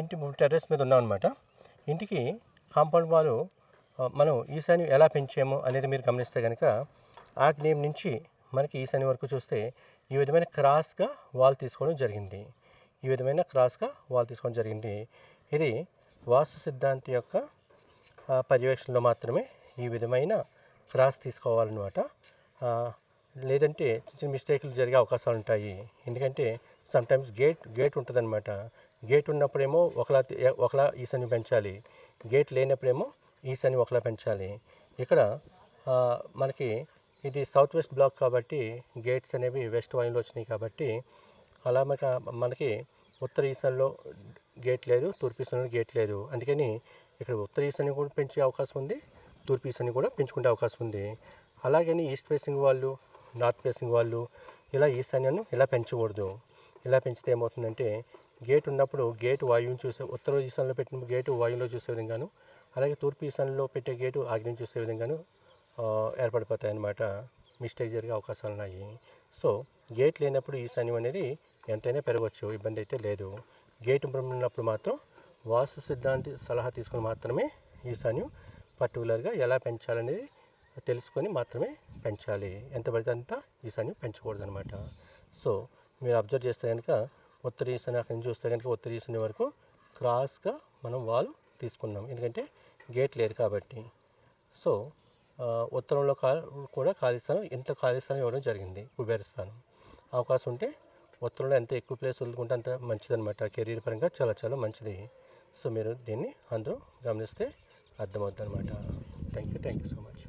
ఇంటి టెర్రస్ మీద ఉన్నామన్నమాట. ఇంటికి కాంపౌండ్ వాల్ మనం ఈశాన్యం ఎలా పెంచాము అనేది మీరు గమనిస్తే కనుక ఆగ్నేయం నుంచి మనకి ఈశాన్యం వరకు చూస్తే ఈ విధమైన క్రాస్గా వాల్ తీసుకోవడం జరిగింది. ఈ విధమైన క్రాస్గా వాల్ తీసుకోవడం జరిగింది. ఇది వాస్తు సిద్ధాంతి యొక్క పర్యవేక్షణలో మాత్రమే ఈ విధమైన క్రాస్ తీసుకోవాలన్నమాట. లేదంటే చిన్న చిన్న మిస్టేక్లు జరిగే అవకాశాలు ఉంటాయి. ఎందుకంటే సమ్టైమ్స్ గేట్ గేట్ ఉంటుందన్నమాట. గేట్ ఉన్నప్పుడేమో ఒకలా ఒకలా ఈశాన్యం పెంచాలి. గేట్ లేనప్పుడేమో ఈశాన్యం ఒకలా పెంచాలి. ఇక్కడ మనకి ఇది సౌత్ వెస్ట్ బ్లాక్ కాబట్టి గేట్స్ అనేవి వెస్ట్ వాయిన్లో వచ్చినాయి కాబట్టి అలా మనకి మనకి ఉత్తర ఈశాన్లో గేట్ లేదు తూర్పు ఈశాన్లో గేట్ లేదు. అందుకని ఇక్కడ ఉత్తర ఈశాన్యం కూడా పెంచే అవకాశం ఉంది తూర్పు ఈశాన్యం కూడా పెంచుకునే అవకాశం ఉంది. అలాగని ఈస్ట్ ఫేసింగ్ వాళ్ళు నార్త్ ఫేసింగ్ వాళ్ళు ఇలా ఈశాన్యాన్ని ఇలా పెంచకూడదు. ఇలా పెంచితే ఏమవుతుందంటే గేట్ ఉన్నప్పుడు గేట్ వాయువుని చూసే ఉత్తర ఈశాన్యంలో పెట్టిన గేటు వాయువులో చూసే విధంగాను అలాగే తూర్పు ఈశాన్యంలో పెట్టే గేటు ఆగ్నేయం చూసే విధంగాను ఏర్పడిపోతాయి అన్నమాట మిస్టేక్ జరిగే అవకాశాలు ఉన్నాయి. సో గేట్ లేనప్పుడు ఈశాన్యం అనేది ఎంతైనా పెరగవచ్చు ఇబ్బంది అయితే లేదు. గేట్ ఉన్నప్పుడు మాత్రం వాస్తు సిద్ధాంతి సలహా తీసుకొని మాత్రమే ఈశాన్యం పర్టికులర్గా ఎలా పెంచాలనేది తెలుసుకొని మాత్రమే పెంచాలి. ఎంత పడితే అంత ఈశాన్యం పెంచకూడదు అనమాట సో మీరు అబ్జర్వ్ చేస్తే కనుక ఉత్తర ఈశాన్య అక్కడి నుంచి చూస్తే కనుక ఉత్తర ఈశాన్య వరకు క్రాస్గా మనం వాల్ తీసుకున్నాం. ఎందుకంటే గేట్ లేదు కాబట్టి. సో ఉత్తరంలో కా కూడా ఖాళీ స్థానం ఎంత ఖాళీ స్థానం ఇవ్వడం జరిగింది కుబేర స్థానం అవకాశం ఉంటే ఉత్తరంలో ఎంత ఎక్కువ ప్లేస్ వదులుకుంటే అంత మంచిదనమాట కెరీర్ పరంగా చాలా చాలా మంచిది. సో మీరు దీన్ని అందరూ గమనిస్తే అర్థమవుతుంది అనమాట thank you thank you so much.